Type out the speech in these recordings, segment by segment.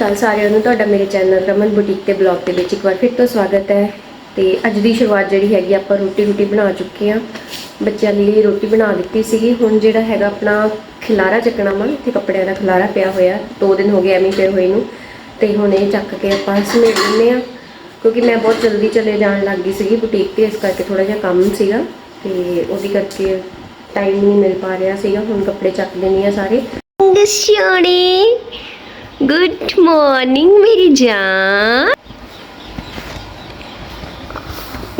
ਤਾਂ ਸਾਰਿਆਂ ਨੂੰ ਤੁਹਾਡਾ ਮੇਰੇ ਚੈਨਲ ਰਮਨ ਬੁਟੀਕ ਤੇ ਬਲੌਗ ਦੇ ਵਿੱਚ ਇੱਕ ਵਾਰ ਫਿਰ ਤੋਂ ਸਵਾਗਤ ਹੈ। ਤੇ ਅੱਜ ਦੀ ਸ਼ੁਰੂਆਤ ਜਿਹੜੀ ਹੈਗੀ ਆਪਾਂ ਰੋਟੀ ਰੋਟੀ ਬਣਾ ਚੁੱਕੇ ਆ ਬੱਚਿਆਂ ਲਈ ਰੋਟੀ ਬਣਾ ਦਿੱਤੀ ਸੀਗੀ। ਹੁਣ ਜਿਹੜਾ ਹੈਗਾ ਆਪਣਾ ਖਿਲਾਰਾ ਚੱਕਣਾ ਵਾ, ਇੱਥੇ ਕੱਪੜਿਆਂ ਦਾ ਖਿਲਾਰਾ ਪਿਆ ਹੋਇਆ। ਦੋ ਦਿਨ ਹੋ ਗਏ ਐਵੇਂ ਹੀ ਪਏ ਹੋਏ ਨੂੰ। ਤੇ ਹੁਣ ਇਹ ਚੱਕ ਕੇ ਆਪਾਂ ਸਮੇਟ ਲੈਂਦੇ ਆ ਕਿਉਂਕਿ ਮੈਂ ਬਹੁਤ ਜਲਦੀ ਚਲੇ ਜਾਣ ਲੱਗ ਗਈ ਸੀਗੀ ਬੁਟੀਕ ਤੇ, ਇਸ ਕਰਕੇ ਥੋੜਾ ਜਿਹਾ ਕੰਮ ਸੀਗਾ। ਤੇ ਉਹਦੀ ਕਰਕੇ ਟਾਈਮ ਨਹੀਂ ਮਿਲ ਪਾ ਰਿਹਾ ਸੀਗਾ। ਹੁਣ ਕੱਪੜੇ ਚੱਕ ਲੈਣੀ ਆ ਸਾਰੇ। ਦਸਿਆਣੇ ਗੁੱਡ ਮਾਰਨਿੰਗ ਮੇਰੀ ਜਾਨ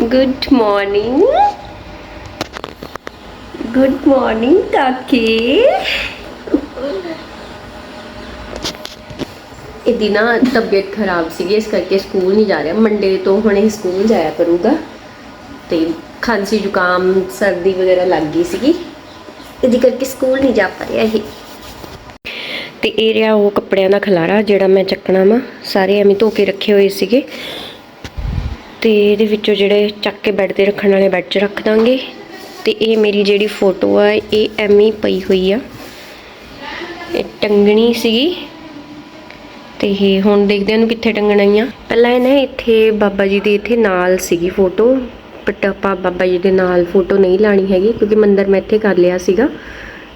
ਗੁੱਡ ਮਾਰਨਿੰਗ ਗੁੱਡ ਮਾਰਨਿੰਗ ਕਾਕੇ ਇਹਦੀ ਨਾ ਤਬੀਅਤ ਖਰਾਬ ਸੀਗੀ, ਇਸ ਕਰਕੇ ਸਕੂਲ ਨਹੀਂ ਜਾ ਰਿਹਾ। ਮੰਡੇ ਤੋਂ ਹੁਣ ਇਹ ਸਕੂਲ ਜਾਇਆ ਕਰੂਗਾ। ਤੇ ਖਾਂਸੀ ਜ਼ੁਕਾਮ, ਸਰਦੀ ਵਗੈਰਾ ਲੱਗ ਗਈ ਸੀਗੀ। ਇਹਦੀ ਕਰਕੇ ਸਕੂਲ ਨਹੀਂ ਜਾ ਪਾ ਰਿਹਾ ਇਹ। ਤੇ ਇਹ ਰਿਹਾ ਉਹ ਕੱਪੜਿਆਂ ਦਾ ਖਲਾਰਾ ਜਿਹੜਾ ਮੈਂ ਚੱਕਣਾ ਵਾ। ਸਾਰੇ ਐਵੇਂ ਧੋ ਕੇ ਰੱਖੇ ਹੋਏ ਸੀਗੇ। ਤੇ ਇਹਦੇ ਵਿੱਚੋਂ ਜਿਹੜੇ ਚੱਕ ਕੇ ਬੈੱਡ ਤੇ ਰੱਖਣ ਵਾਲੇ ਬੈੱਡ 'ਚ ਰੱਖ ਦਾਂਗੇ। ਤੇ ਇਹ ਮੇਰੀ ਜਿਹੜੀ ਫੋਟੋ ਆ, ਇਹ ਐਵੇਂ ਪਈ ਹੋਈ ਆ। ਇਹ ਟੰਗਣੀ ਸੀਗੀ। ਤੇ ਇਹ ਹੁਣ ਦੇਖਦੇ ਇਹਨੂੰ ਕਿੱਥੇ ਟੰਗਣਾ ਆ। ਪਹਿਲਾਂ ਇਹ ਨਾ ਇੱਥੇ ਬਾਬਾ ਜੀ ਦੇ ਇੱਥੇ ਨਾਲ ਸੀਗੀ ਫੋਟੋ, ਬਟ ਆਪਾਂ ਬਾਬਾ ਜੀ ਦੇ ਨਾਲ ਫੋਟੋ ਨਹੀਂ ਲਾਣੀ ਹੈਗੀ, ਕਿਉਂਕਿ ਮੰਦਰ ਮੈਂ ਇੱਥੇ ਕਰ ਲਿਆ ਸੀਗਾ।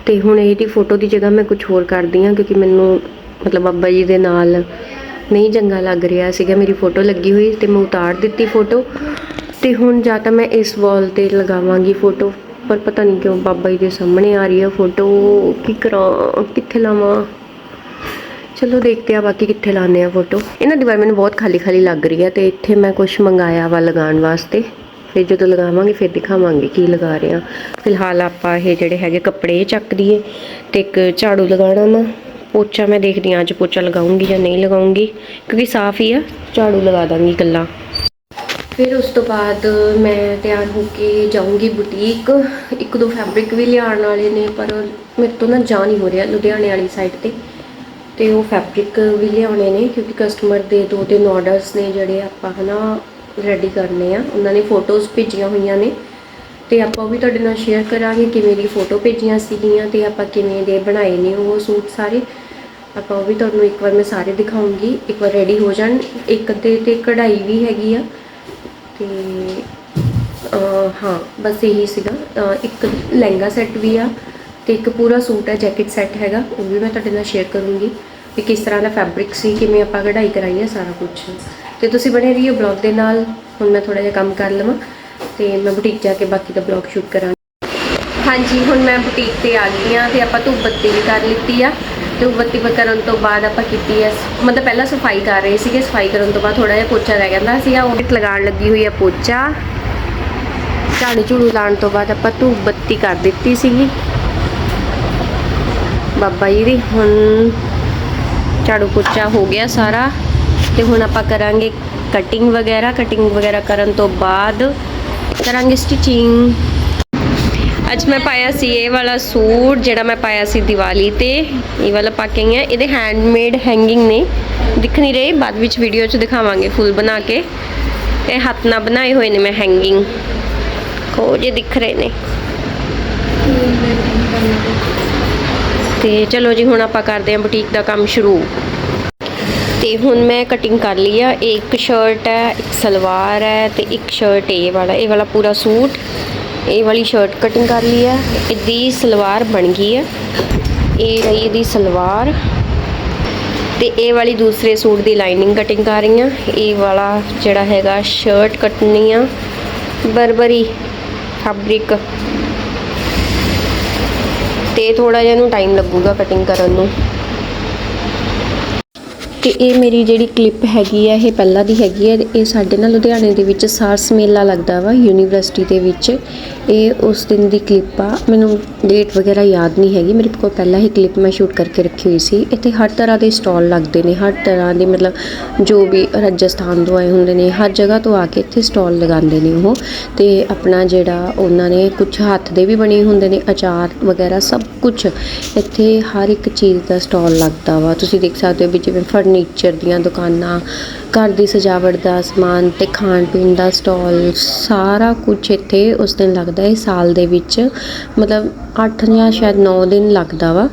ਤੇ ਹੁਣ ਇਹਦੀ ਫੋਟੋ ਦੀ ਜਗ੍ਹਾ ਮੈਂ ਕੁਝ ਹੋਰ ਕਰਦੀ ਹਾਂ ਕਿਉਂਕਿ ਮੈਨੂੰ ਮਤਲਬ ਬਾਬਾ ਜੀ ਦੇ ਨਾਲ ਨਹੀਂ ਚੰਗਾ ਲੱਗ ਰਿਹਾ ਸੀਗਾ, ਮੇਰੀ ਫੋਟੋ ਲੱਗੀ ਹੋਈ ਤੇ ਮੈਂ ਉਤਾਰ ਦਿੱਤੀ ਫੋਟੋ ਤੇ ਹੁਣ ਜਾਂ ਤਾਂ ਮੈਂ ਇਸ ਵਾਲ ਤੇ ਲਗਾਵਾਂਗੀ ਫੋਟੋ ਪਰ ਪਤਾ ਨਹੀਂ ਕਿਉਂ ਬਾਬਾ ਜੀ ਦੇ ਸਾਹਮਣੇ ਆ ਰਹੀ ਹੈ ਫੋਟੋ ਕੀ ਕਰਾਂ, ਕਿੱਥੇ ਲਾਵਾਂ? ਚਲੋ ਦੇਖਦੇ ਆ ਬਾਕੀ ਕਿੱਥੇ ਲਾਉਂਦੇ ਆ ਫੋਟੋ ਇਹਨਾਂ ਦੀਵਾਰ ਮੈਨੂੰ ਬਹੁਤ ਖਾਲੀ ਖਾਲੀ ਲੱਗ ਰਹੀ ਹੈ ਤੇ ਇੱਥੇ ਮੈਂ ਕੁਝ ਮੰਗਾਇਆ ਵਾ ਲਗਾਉਣ ਵਾਸਤੇ। ਫਿਰ ਜਦੋਂ ਲਗਾਵਾਂਗੇ, ਫਿਰ ਦਿਖਾਵਾਂਗੇ ਕੀ ਲਗਾ ਰਹੇ ਆ ਫਿਲਹਾਲ ਆਪਾਂ ਇਹ ਜਿਹੜੇ ਹੈਗੇ ਕੱਪੜੇ ਚੱਕ ਦਈਏ ਤੇ ਇੱਕ ਝਾੜੂ ਲਗਾਉਣਾ ਵਾ। ਪੋਚਾ ਮੈਂ ਦੇਖਦੀ ਹਾਂ ਅੱਜ ਪੋਚਾ ਲਗਾਉਂਗੀ ਜਾਂ ਨਹੀਂ ਲਗਾਉਂਗੀ, ਕਿਉਂਕਿ ਸਾਫ਼ ਹੀ ਆ, ਝਾੜੂ ਲਗਾ ਦਾਂਗੀ ਇਕੱਲਾ। ਫਿਰ ਉਸ ਤੋਂ ਬਾਅਦ ਮੈਂ ਤਿਆਰ ਹੋ ਕੇ ਜਾਊਂਗੀ ਬੁਟੀਕ। ਇੱਕ ਦੋ ਫੈਬਰਿਕ ਵੀ ਲਿਆਉਣ ਵਾਲੇ ਨੇ, ਪਰ ਮੇਰੇ ਤੋਂ ਨਾ ਜਾ ਨਹੀਂ ਹੋ ਰਿਹਾ ਲੁਧਿਆਣੇ ਵਾਲੀ ਸਾਈਡ ਤੇ। ਤੇ ਉਹ ਫੈਬਰਿਕ ਵੀ ਲਿਆਉਣੇ ਨੇ, ਕਿਉਂਕਿ ਕਸਟਮਰ ਦੇ ਦੋ ਤਿੰਨ ਆਰਡਰਸ ਨੇ ਜਿਹੜੇ ਆਪਾਂ ਹਨਾ ਰੈਡੀ ਕਰਨੇ ਆ। ਉਹਨਾਂ ਨੇ ਫੋਟੋਜ਼ ਭੇਜੀਆਂ ਹੋਈਆਂ ਨੇ। ਤੇ ਆਪਾਂ ਉਹ ਵੀ ਤੁਹਾਡੇ ਨਾਲ ਸ਼ੇਅਰ ਕਰਾਂਗੇ ਕਿਵੇਂ ਦੀ ਫੋਟੋ ਭੇਜੀਆਂ ਸੀਗੀਆਂ ਤੇ ਆਪਾਂ ਕਿਵੇਂ ਦੇ ਬਣਾਏ ਨੇ ਉਹ ਸੂਟ ਸਾਰੇ। ਆਪਾਂ ਉਹ ਵੀ ਤੁਹਾਨੂੰ ਇੱਕ ਵਾਰ ਮੈਂ ਸਾਰੇ ਦਿਖਾਉਂਗੀ। ਇੱਕ ਵਾਰ ਰੈਡੀ ਹੋ ਜਾਣ। ਇੱਕ ਅੱਧੇ ਤੇ ਕਢਾਈ ਵੀ ਹੈਗੀ ਆ। ਤੇ ਹਾਂ, ਬਸ ਇਹੀ ਸੀਗਾ। ਇੱਕ ਲਹਿੰਗਾ ਸੈੱਟ ਵੀ ਆ ਤੇ ਇੱਕ ਪੂਰਾ ਸੂਟ ਹੈ ਜੈਕਟ ਸੈੱਟ ਹੈਗਾ। ਉਹ ਵੀ ਮੈਂ ਤੁਹਾਡੇ ਨਾਲ ਸ਼ੇਅਰ ਕਰੂੰਗੀ। ਵੀ ਕਿਸ ਤਰ੍ਹਾਂ ਦਾ ਫੈਬਰਿਕ ਸੀ, ਕਿਵੇਂ ਆਪਾਂ ਕਢਾਈ ਕਰਾਈ ਹੈ, ਸਾਰਾ ਕੁਝ ਤੇ ਤੁਸੀਂ ਬਣੇ ਰਹੀਓ ਬਲੌਗ ਦੇ ਨਾਲ, ਹੁਣ ਮੈਂ ਥੋੜਾ ਜਿਹਾ ਕੰਮ ਕਰ ਲਵਾਂ, ਤੇ ਮੈਂ ਬੁਟੀਕ ਜਾ ਕੇ ਬਾਕੀ ਦਾ ਬਲੌਗ ਸ਼ੂਟ ਕਰਾਂ ਹਾਂਜੀ, ਹੁਣ ਮੈਂ ਬੁਟੀਕ ਤੇ ਆ ਗਈ ਆ ਤੇ ਆਪਾਂ ਧੂਪ ਬੱਤੀ ਵੀ ਕਰ ਲਿੱਤੀ ਆ। ਧੂਪ ਬੱਤੀ ਕਰਨ ਤੋਂ ਬਾਅਦ ਆਪਾਂ ਕੀਤੀ ਐ ਮਤਲਬ ਪਹਿਲਾਂ ਸਫ਼ਾਈ ਕਰ ਰਹੇ ਸੀਗੇ, ਸਫ਼ਾਈ ਕਰਨ ਤੋਂ ਬਾਅਦ ਥੋੜਾ ਜਿਹਾ ਪੋਚਾ ਰਹਿ ਜਾਂਦਾ ਸੀਗਾ ਆ ਉਹ ਲਗਾਉਣ ਲੱਗੀ ਹੋਈ ਆ ਪੋਚਾ। ਝਾੜੂ ਝੂੜੂ ਲਾਉਣ ਤੋਂ ਬਾਅਦ ਆਪਾਂ ਧੂਪ ਬੱਤੀ ਕਰ ਦਿੱਤੀ ਸੀਗੀ। ਬਾਬਾ ਜੀ ਦੀ, ਹੁਣ ਝਾੜੂ ਪੋਚਾ ਹੋ ਗਿਆ ਸਾਰਾ। ਤੇ ਹੁਣ ਆਪਾਂ ਕਰਾਂਗੇ ਕਟਿੰਗ ਵਗੈਰਾ। ਕਟਿੰਗ ਵਗੈਰਾ ਕਰਨ ਤੋਂ ਬਾਅਦ ਕਰਾਂਗੇ ਸਟਿਚਿੰਗ ਅੱਜ ਮੈਂ ਪਾਇਆ ਸੀ ਇਹ ਵਾਲਾ ਸੂਟ, ਜਿਹੜਾ ਮੈਂ ਪਾਇਆ ਸੀ ਦੀਵਾਲੀ ਤੇ। ਇਹ ਵਾਲਾ ਪਾ ਕੇ ਆਈ ਹਾਂ। ਇਹਦੇ ਹੈਂਡਮੇਡ ਹੈਂਗਿੰਗ ਨੇ। ਦਿਖ ਨਹੀਂ ਰਹੇ। ਬਾਅਦ ਵਿੱਚ ਵੀਡੀਓ 'ਚ ਦਿਖਾਵਾਂਗੇ ਫੁੱਲ ਬਣਾ ਕੇ। ਇਹ ਹੱਥ ਨਾਲ ਬਣਾਏ ਹੋਏ ਨੇ ਮੈਂ ਹੈਂਗਿੰਗ ਕੋ ਜੇ ਦਿਖ ਰਹੇ ਨੇ। ਤੇ ਚਲੋ ਜੀ, ਹੁਣ ਆਪਾਂ ਕਰਦੇ ਹਾਂ ਬੁਟੀਕ ਦਾ ਕੰਮ ਸ਼ੁਰੂ। ਤੇ ਹੁਣ ਮੈਂ ਕਟਿੰਗ ਕਰ ਲਈ ਆ। ਇਹ ਇੱਕ ਸ਼ਰਟ ਹੈ, ਇੱਕ ਸਲਵਾਰ ਹੈ ਤੇ ਇੱਕ ਸ਼ਰਟ ਇਹ ਵਾਲਾ। ਇਹ ਵਾਲਾ ਪੂਰਾ ਸੂਟ, ਇਹ ਵਾਲੀ ਸ਼ਰਟ ਕਟਿੰਗ ਕਰ ਲਈ ਹੈ ਇਹਦੀ ਸਲਵਾਰ ਬਣ ਗਈ ਹੈ ਇਹ ਰਹੀ ਇਹਦੀ ਸਲਵਾਰ ਤੇ ਇਹ ਵਾਲੀ ਦੂਸਰੇ ਸੂਟ ਦੀ ਲਾਈਨਿੰਗ ਕਟਿੰਗ ਕਰ ਰਹੀ ਹਾਂ ਇਹ ਵਾਲਾ ਜਿਹੜਾ ਹੈਗਾ ਸ਼ਰਟ ਕੱਟਣੀ ਆ। ਬਰਬਰੀ ਫੈਬਰਿਕ ਤੇ ਥੋੜਾ ਜਿਹਾ ਨੂੰ ਟਾਈਮ ਲੱਗੂਗਾ ਕਟਿੰਗ ਕਰਨ ਨੂੰ। ਤੇ ਇਹ ਮੇਰੀ ਜਿਹੜੀ ਕਲਿੱਪ ਹੈਗੀ ਹੈ ਇਹ ਪਹਿਲਾਂ ਦੀ ਹੈਗੀ ਹੈ ਇਹ ਸਾਡੇ ਨਾਲ ਲੁਧਿਆਣੇ ਦੇ ਵਿੱਚ ਸਾਰਸ ਮੇਲਾ ਲੱਗਦਾ ਵਾ ਯੂਨੀਵਰਸਿਟੀ ਦੇ ਵਿੱਚ। ਇਹ ਉਸ ਦਿਨ ਦੀ ਕਲਿੱਪ ਆ। ਮੈਨੂੰ ਡੇਟ ਵਗੈਰਾ ਯਾਦ ਨਹੀਂ ਹੈਗੀ। ਮੇਰੇ ਕੋਲ ਪਹਿਲਾਂ ਹੀ ਕਲਿੱਪ ਮੈਂ ਸ਼ੂਟ ਕਰਕੇ ਰੱਖੀ ਹੋਈ ਸੀ। ਇੱਥੇ ਹਰ ਤਰ੍ਹਾਂ ਦੇ ਸਟਾਲ ਲੱਗਦੇ ਨੇ। ਹਰ ਤਰ੍ਹਾਂ ਦੇ ਮਤਲਬ ਜੋ ਵੀ ਰਾਜਸਥਾਨ ਤੋਂ ਆਏ ਹੁੰਦੇ ਨੇ, ਹਰ ਜਗ੍ਹਾ ਤੋਂ ਆ ਕੇ ਇੱਥੇ ਸਟਾਲ ਲਗਾਉਂਦੇ ਨੇ ਉਹ। ਤੇ ਆਪਣਾ ਜਿਹੜਾ ਉਹਨਾਂ ਨੇ ਕੁਝ ਹੱਥ ਦੇ ਵੀ ਬਣੇ ਹੁੰਦੇ ਨੇ, ਅਚਾਰ ਵਗੈਰਾ ਸਭ ਕੁਝ ਇੱਥੇ ਹਰ ਇੱਕ ਚੀਜ਼ ਦਾ ਸਟਾਲ ਲੱਗਦਾ ਵਾ। ਤੁਸੀਂ ਦੇਖ ਸਕਦੇ ਹੋ ਵੀ ਜਿਵੇਂ ਫਰਨੀਚਰ ਦੀਆਂ ਦੁਕਾਨਾਂ, ਘਰ ਦੀ ਸਜਾਵਟ ਦਾ ਸਮਾਨ ਤੇ ਖਾਣ ਪੀਣ ਦਾ ਸਟਾਲ, ਸਾਰਾ ਕੁਝ ਇੱਥੇ ਉਸ ਦਿਨ ਲੱਗਦਾ ਹੈ, ਸਾਲ ਦੇ ਵਿੱਚ। ਮਤਲਬ 8 ਜਾਂ ਸ਼ਾਇਦ 9 ਦਿਨ ਲੱਗਦਾ ਵਾ।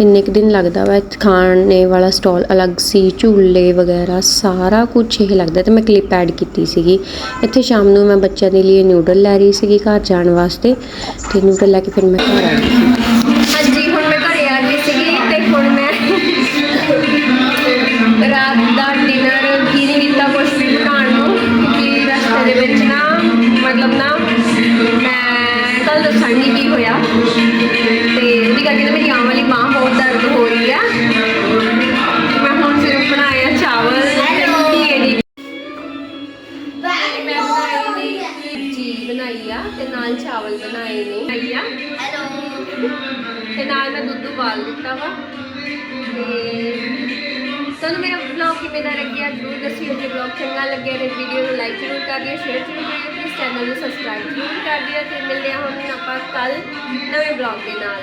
ਇੰਨੇ ਕੁ ਦਿਨ ਲੱਗਦਾ ਵਾ ਖਾਣੇ ਵਾਲਾ ਸਟਾਲ ਅਲੱਗ ਸੀ, ਝੂਲੇ ਵਗੈਰਾ, ਸਾਰਾ ਕੁਝ ਇਹ ਲੱਗਦਾ ਤੇ ਮੈਂ ਕਲਿੱਪ ਐਡ ਕੀਤੀ ਸੀਗੀ। ਇੱਥੇ ਸ਼ਾਮ ਨੂੰ ਮੈਂ ਬੱਚਿਆਂ ਦੇ ਲਈ ਨਿਊਡਲ ਲੈ ਰਹੀ ਸੀਗੀ ਘਰ ਜਾਣ ਵਾਸਤੇ ਤੇ ਨਿਊਡਲ ਲੈ ਕੇ ਫਿਰ ਮੈਂ ਘਰ ਆ ਗਈ ਸੀ। ਸਬਜ਼ੀ ਬਣਾਈ ਆ ਤੇ ਨਾਲ ਚਾਵਲ ਬਣਾਏ ਨੇ। ਬਣਾਈ ਆ? ਤੇ ਨਾਲ ਮੈਂ ਦੁੱਧ ਉਬਾਲ ਦਿੱਤਾ ਵਾ। ਤੇ ਤੁਹਾਨੂੰ ਮੇਰਾ ਵਲੌਗ ਕਿਵੇਂ ਦਾ ਲੱਗਿਆ? ਜ਼ਰੂਰ ਦੱਸਿਓ ਜੇ ਵਲੌਗ ਚੰਗਾ ਲੱਗਿਆ ਤਾਂ ਵੀਡੀਓ ਨੂੰ ਲਾਈਕ ਜ਼ਰੂਰ ਕਰ ਦਿਓ ਸ਼ੇਅਰ ਜ਼ਰੂਰ ਕਰਿਓ ਪਲੀਜ਼ ਚੈਨਲ ਨੂੰ ਸਬਸਕ੍ਰਾਈਬ ਜ਼ਰੂਰ ਕਰ ਦਿਓ ਤੇ ਮਿਲਦੇ ਹਾਂ ਹੁਣ ਆਪਾਂ ਕੱਲ ਨਵੇਂ ਵਲੌਗ ਦੇ ਨਾਲ।